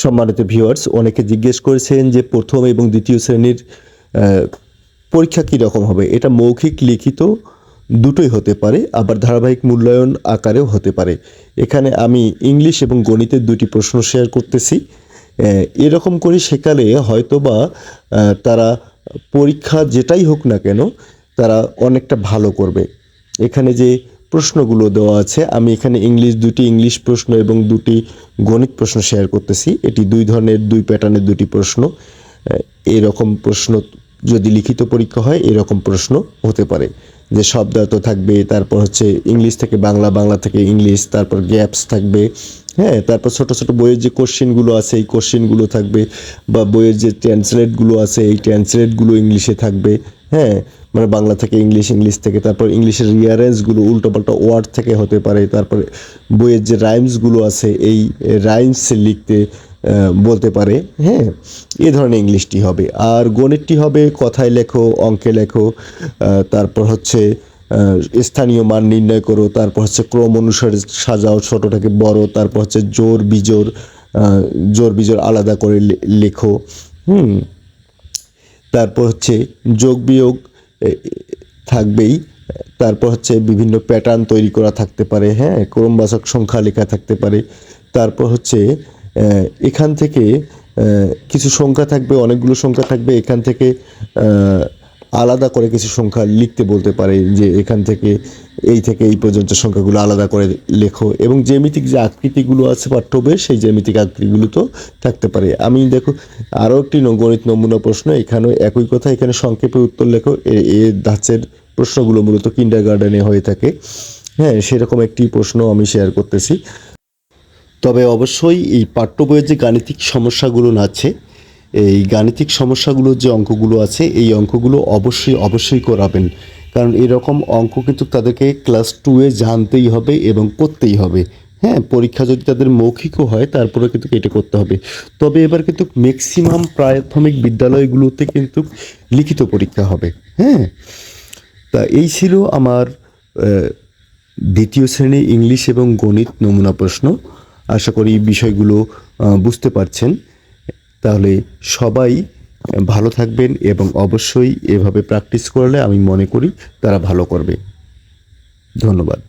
সম্মানিত ভিউয়ার্স অনেকে জিজ্ঞেস করেছেন যে প্রথম এবং দ্বিতীয় শ্রেণির পরীক্ষা কী রকম হবে? এটা মৌখিক, লিখিত দুটোই হতে পারে, আবার ধারাবাহিক মূল্যায়ন আকারেও হতে পারে। এখানে আমি ইংলিশ এবং গণিতের দুটি প্রশ্ন শেয়ার করতেছি। এরকম করে সেকালে হয়তোবা তারা পরীক্ষা যেটাই হোক না কেন, তারা অনেকটা ভালো করবে। এখানে যে প্রশ্নগুলো দেওয়া আছে। আমি এখানে ইংলিশ দুটি, ইংলিশ প্রশ্ন এবং দুটি গণিত প্রশ্ন শেয়ার করতেছি। এটি দুই ধরনের, দুই প্যাটার্নের দুটি প্রশ্ন। এরকম প্রশ্ন যদি লিখিত পরীক্ষা হয়, এরকম প্রশ্ন হতে পারে। যে শব্দার্থ থাকবে, তারপর হচ্ছে ইংলিশ থেকে বাংলা বাংলা থেকে ইংলিশ, তারপর গ্যাপস থাকবে। হ্যাঁ তারপর ছোট ছোট বইয়ের যে কোশ্চেনগুলো আছে, এই কোশ্চেনগুলো থাকবে, বা বইয়ের যে ট্রান্সলেটগুলো আছে, এই ট্রান্সলেটগুলো ইংলিশে থাকবে। হ্যাঁ মানে বাংলা থেকে ইংলিশ ইংলিশ থেকে, তারপর ইংলিশের রিয়ারেন্সগুলো উল্টোপাল্টা ওয়ার্ড থেকে হতে পারে, তারপরে বইয়ের যে রাইমসগুলো আছে, এই রাইমস লিখতে বলতে পারে হ্যাঁ এ ধরনের ইংলিশটি হবে। আর গণিতটি হবে, কথায় লেখো, অঙ্কে লেখো তারপর হচ্ছে স্থানীয় মান নির্ণয় করো, তারপর হচ্ছে ক্রম অনুসারে সাজাও ছোটোটাকে বড়, তারপর হচ্ছে জোর বিজোর জোর বিজোর আলাদা করে লেখো, হুম। তারপর হচ্ছে যোগ বিয়োগ থাকবেই, তারপর হচ্ছে বিভিন্ন প্যাটার্ন তৈরি করা থাকতে পারে হ্যাঁ ক্রমবাচক সংখ্যা লেখা থাকতে পারে। তারপর হচ্ছে এখান থেকে কিছু সংখ্যা থাকবে, অনেকগুলো সংখ্যা থাকবে, এখান থেকে আলাদা করে কিছু সংখ্যা লিখতে বলতে পারে যে এখান থেকে, এই থেকে এই পর্যন্ত সংখ্যাগুলো আলাদা করে লেখো। এবং জ্যামিতিক যে আকৃতিগুলো আছে পাঠ্য বইয়ে সেই জ্যামিতিক আকৃতিগুলো তো থাকতে পারে। আমি দেখো, আরও একটি গণিত নমুনা প্রশ্ন, এখানেও একই কথা, এখানে সংক্ষেপে উত্তর লেখো। এ ধাঁচের প্রশ্নগুলো মূলত কিন্ডার গার্ডেনে হয়ে থাকে। হ্যাঁ সেরকম একটি প্রশ্ন আমি শেয়ার করতেছি। তবে অবশ্যই এই পাঠ্য বইয়ের যে গাণিতিক সমস্যাগুলো আছে, এই গাণিতিক সমস্যাগুলোর যে অঙ্কগুলো আছে, এই অঙ্কগুলো অবশ্যই অবশ্যই করাবেন। কারণ এরকম অঙ্ক কিন্তু তাদেরকে ক্লাস টুয়ে জানতেই হবে এবং করতেই হবে। হ্যাঁ পরীক্ষা যদি তাদের মৌখিকও হয়, তারপরে কিন্তু এটা করতে হবে। তবে এবার কিন্তু ম্যাক্সিমাম প্রাথমিক বিদ্যালয়গুলোতে কিন্তু লিখিত পরীক্ষা হবে। হ্যাঁ তা এই ছিল আমার দ্বিতীয় শ্রেণি ইংলিশ এবং গণিত নমুনা প্রশ্ন। আশা করি বিষয়গুলো বুঝতে পারছেন। তাহলে সবাই ভালো থাকবেন এবং অবশ্যই এভাবে প্র্যাকটিস করলে আমি মনে করি তারা ভালো করবে। ধন্যবাদ।